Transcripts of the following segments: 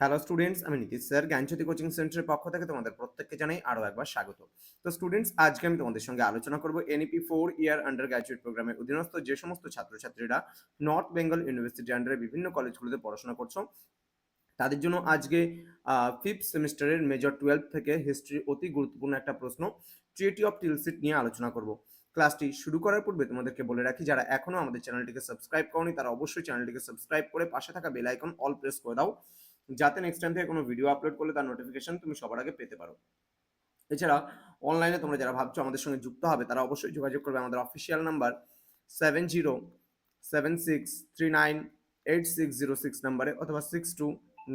Hello students আমি Nitish sir, জ্ঞানজ্যোতি coaching সেন্টারের পক্ষ থেকে তোমাদের প্রত্যেককে জানাই আরও একবার স্বাগত। তো স্টুডেন্টস আজকে আমি তোমাদের সঙ্গে আলোচনা করব NEP four year undergraduate প্রোগ্রামের অধীনস্থ যে সমস্ত ছাত্রছাত্রীরা নর্থ বেঙ্গল ইউনিভার্সিটি আন্ডারে বিভিন্ন কলেজগুলোতে পড়াশোনা করছ, তাদের জন্য আজকে ফিফথ সেমিস্টারের মেজর টুয়েলভ থেকে হিস্ট্রি অতি গুরুত্বপূর্ণ একটা প্রশ্ন ট্রিটি অফ টিলসিট নিয়ে আলোচনা করব। ক্লাসটি শুরু করার পূর্বে তোমাদেরকে বলে রাখি, যারা এখনও আমাদের চ্যানেলটিকে সাবস্ক্রাইব করনি, তারা অবশ্যই চ্যানেলটিকে সাবস্ক্রাইব করে পাশে থাকা বেল আইকন অল প্রেস করে দাও। যাতে নেক্সট টাইম থেকে কোনো ভিডিও আপলোড করলে তার নোটিফিকেশন তুমি সবার আগে পেতে পারো। এছাড়া অনলাইনে তোমরা যারা ভাবছ আমাদের সঙ্গে যুক্ত হবে, তারা অবশ্যই যোগাযোগ করবে আমাদের official number seven zero seven six three nine eight six zero six নাম্বারে অথবা six two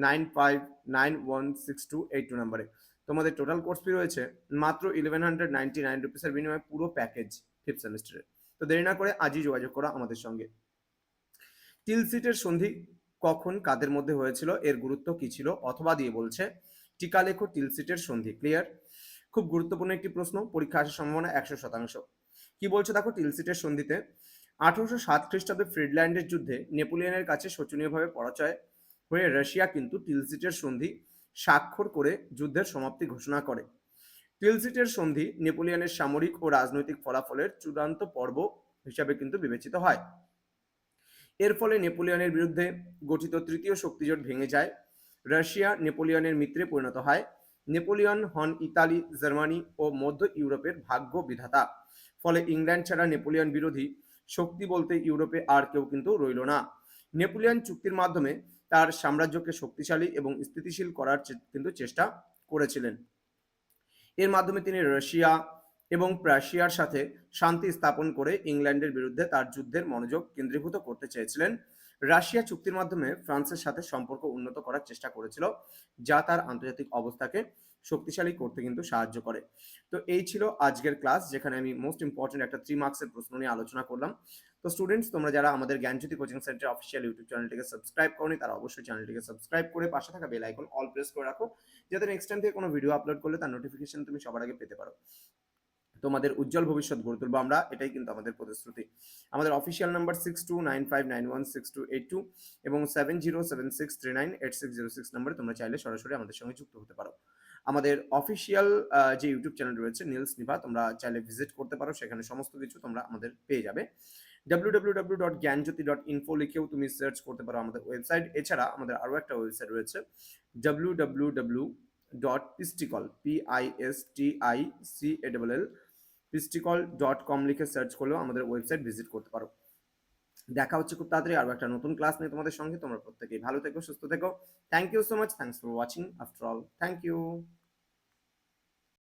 nine five nine one six two eight two নাম্বারে তোমাদের টোটাল কোর্স ফি রয়েছে মাত্র ইলেভেন হান্ড্রেড নাইনটি নাইন রুপিসের বিনিময়ে পুরো প্যাকেজ ফিফথ সেমিস্টারে তো দেরি না করে আজই যোগাযোগ করা আমাদের সঙ্গে। টিল সিটের সন্ধি। কখন কাদের মধ্যে হয়েছিল, এর গুরুত্ব কি ছিল, অথবা দিয়ে বলছে টিকা লেখো টিল সিটের সন্ধি ক্লিয়ার খুব গুরুত্বপূর্ণ একটি প্রশ্ন, পরীক্ষা আসার সম্ভাবনা একশো শতাংশ। কি বলছে দেখো টিল সিটের সন্ধিতে? আঠারোশো সাত খ্রিস্টাব্দে ফ্রিডল্যান্ডের যুদ্ধে নেপোলিয়নের কাছে শোচনীয়ভাবে পরাজয় হয়ে রাশিয়া কিন্তু টিলসিটের সন্ধি স্বাক্ষর করে যুদ্ধের সমাপ্তি ঘোষণা করে। টিলসিটের সন্ধি নেপোলিয়নের সামরিক ও রাজনৈতিক ফলাফলের চূড়ান্ত পর্ব হিসাবে কিন্তু বিবেচিত হয়। এর ফলে নেপোলিয়নের বিরুদ্ধে গঠিত তৃতীয় শক্তিজোট ভেঙে যায়। রাশিয়া নেপোলিয়নের মিত্রে পরিণত হয়। নেপোলিয়ন হন ইতালি, জার্মানি ও মধ্য ইউরোপের ভাগ্য বিধাতা। ফলে ইংল্যান্ড ছাড়া নেপোলিয়ন বিরোধী শক্তি বলতে ইউরোপে আর কেউ কিন্তু রইল না। নেপোলিয়ন চুক্তির মাধ্যমে তার সাম্রাজ্যকে শক্তিশালী এবং স্থিতিশীল করার কিন্তু চেষ্টা করেছিলেন। এর মাধ্যমে তিনি রাশিয়া এবং প্রাশিয়ার সাথে শান্তি স্থাপন করে ইংল্যান্ডের বিরুদ্ধে তার যুদ্ধের মনোযোগ কেন্দ্রীভূত করতে চেয়েছিলেন। রাশিয়া চুক্তির মাধ্যমে ফ্রান্সের সাথে সম্পর্ক উন্নত করার চেষ্টা করেছিল, যা তার আন্তর্জাতিক অবস্থাকে শক্তিশালী করতে কিন্তু সাহায্য করে। তো এই ছিল আজকের ক্লাস, যেখানে আমি মোস্ট ইম্পর্টেন্ট একটা থ্রি মার্কসের প্রশ্ন নিয়ে আলোচনা করলাম। তো স্টুডেন্টস তোমরা যারা আমাদের Gyanjyoti coaching centre official YouTube চ্যানেলটিকে সাবস্ক্রাইব করনি, তারা অবশ্যই চ্যানেলটিকে সাবস্ক্রাইব করে পাশে থাকা বেল আইকন অল প্রেস করে রাখো, যাতে নেক্সট টাইম থেকে কোনো ভিডিও আপলোড করলে তার নোটিফিকেশন তুমি সবার আগে পেতে পারো। তোমাদের উজ্জ্বল ভবিষ্যৎ গড়ে তুলবো আমরা, এটাই কিন্তু আমাদের প্রতিশ্রুতি। আমাদের official number six two nine five nine one six two eight two এবং seven zero seven six three nine eight six zero six নাম্বারে তোমরা চাইলে সরাসরি আমাদের সঙ্গে যুক্ত হতে পারো। আমাদের অফিসিয়াল যে ইউটিউব চ্যানেল রয়েছে, নীলস নিভা, তোমরা চাইলে ভিজিট করতে পারো, সেখানে সমস্ত কিছু তোমরা আমাদের পেয়ে যাবে। W dot Gyanjyoti dot info লিখেও তুমি সার্চ করতে পারো আমাদের ওয়েবসাইট এছাড়া আমাদের আরও একটা ওয়েবসাইট রয়েছে W W W dot Pisticall P I S T I C A double L Pisticall dot com লিখে সার্চ করলেও আমাদের ওয়েবসাইট ভিজিট করতে পারো। দেখা হচ্ছে খুব তাড়াতাড়ি আরও একটা নতুন ক্লাস নিয়ে তোমাদের সঙ্গে। তোমরা প্রত্যেকেই ভালো থেকো, সুস্থ থেকো। Thank you so much thanks for watching after all thank you